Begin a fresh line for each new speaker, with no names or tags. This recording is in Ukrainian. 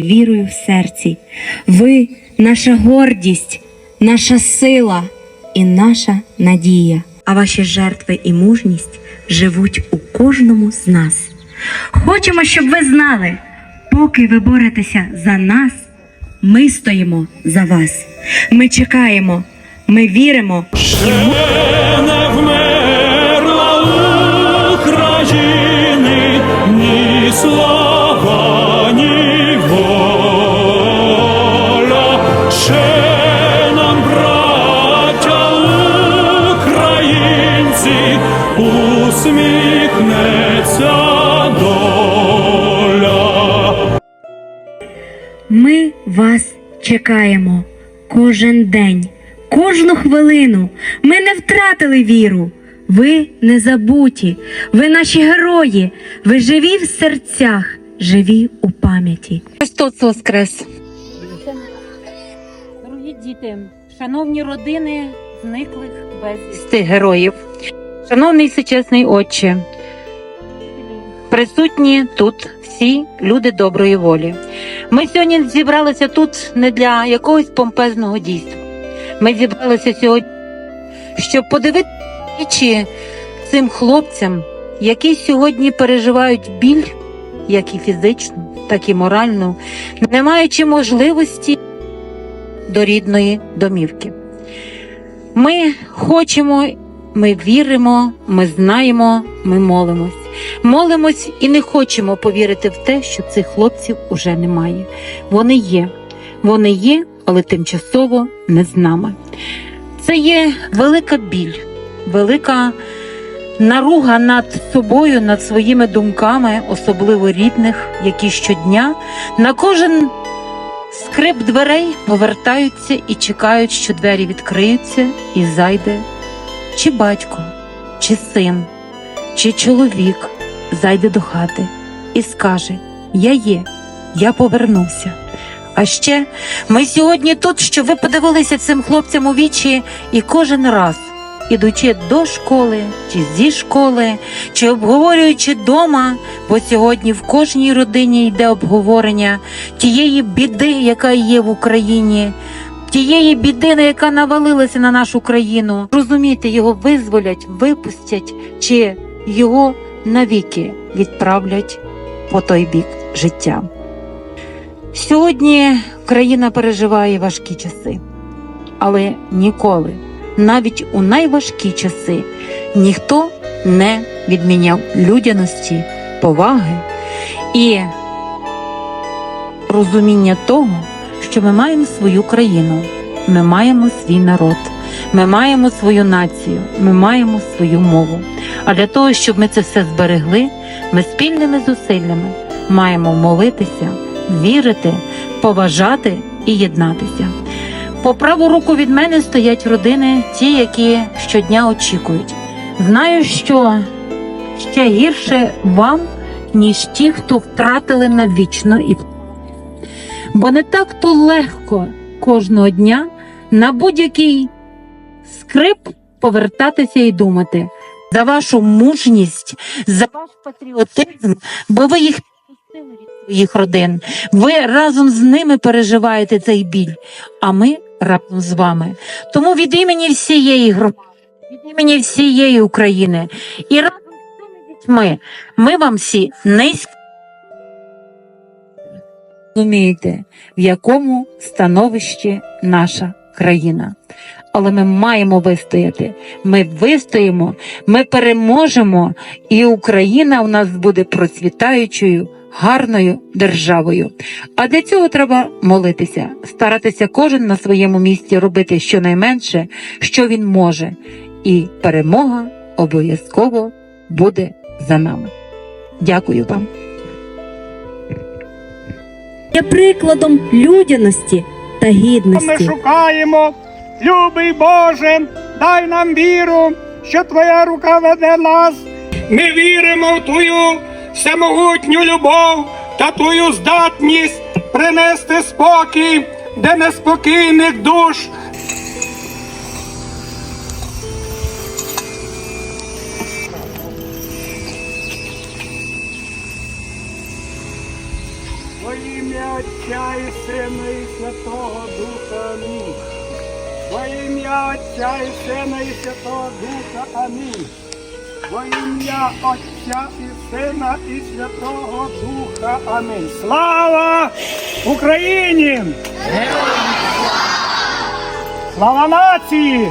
вірою в серці. Ви наша гордість, наша сила і наша надія. А ваші жертви і мужність живуть у кожному з нас. Хочемо, щоб ви знали, поки ви боретеся за нас, ми стоїмо за вас. Ми чекаємо, ми віримо.
України ні слава,
Ми вас чекаємо кожен день, кожну хвилину. Ми не втратили віру. Ви не забуті, ви наші герої, ви живі в серцях, живі у пам'яті. Христос Воскрес!
Дорогі діти, шановні родини зниклих безвісти героїв, шановний всечесний отче, присутні тут всі люди доброї волі. Ми сьогодні зібралися тут не для якогось помпезного дійства. Ми зібралися сьогодні, щоб подивитися в цим хлопцям, які сьогодні переживають біль, як і фізичну, так і моральну, не маючи можливості до рідної домівки. Ми хочемо, ми віримо, ми знаємо, ми молимось. Молимось і не хочемо повірити в те, що цих хлопців уже немає. Вони є, вони є, але тимчасово не з нами. Це є велика біль, велика наруга над собою, над своїми думками, особливо рідних, які щодня на кожен Скрип дверей повертаються і чекають, що двері відкриються, і зайде чи батько, чи син, чи чоловік зайде до хати і скаже: Я є, я повернувся. А ще ми сьогодні тут, щоб ви подивилися цим хлопцям у вічі, і кожен раз, ідучи до школи чи зі школи, чи обговорюючи дома, бо сьогодні в кожній родині йде обговорення тієї біди, яка є в Україні, тієї бідини, яка навалилася на нашу країну. Розумієте, його визволять, випустять, чи його навіки відправлять по той бік життя. Сьогодні країна переживає важкі часи, але ніколи, навіть у найважкі часи, ніхто не відміняв людяності, поваги і розуміння того, що ми маємо свою країну, ми маємо свій народ, ми маємо свою націю, ми маємо свою мову. А для того, щоб ми це все зберегли, ми спільними зусиллями маємо молитися, вірити, поважати і єднатися. По праву руку від мене стоять родини, ті, які щодня очікують. Знаю, що ще гірше вам, ніж ті, хто втратили навічно і бо не так то легко кожного дня на будь-який скрип повертатися і думати за вашу мужність, за ваш патріотизм, бо ви їх відпустили від своїх родин. Ви разом з ними переживаєте цей біль, а ми разом з вами. Тому від імені всієї громади, від імені всієї України і разом з цими дітьми ми вам всі низько розумієте, в якому становищі наша країна. Але ми маємо вистояти. Ми вистоїмо, ми переможемо, і Україна у нас буде процвітаючою, гарною державою. А для цього треба молитися, старатися кожен на своєму місці робити щонайменше, що він може. І перемога обов'язково буде за нами. Дякую вам.
Є прикладом людяності та
Ми шукаємо, любий Боже, дай нам віру, що Твоя рука веде нас. Ми віримо в Твою всемогутню любов та Твою здатність принести спокій, де неспокійних душ. Во ім'я Отця і Сина і Святого Духа. Амінь. Во ім'я Отця і Сина і Святого Духа. Амінь. Во ім'я Отця і Сина і Святого Духа. Амінь. Слава Україні! Слава нації!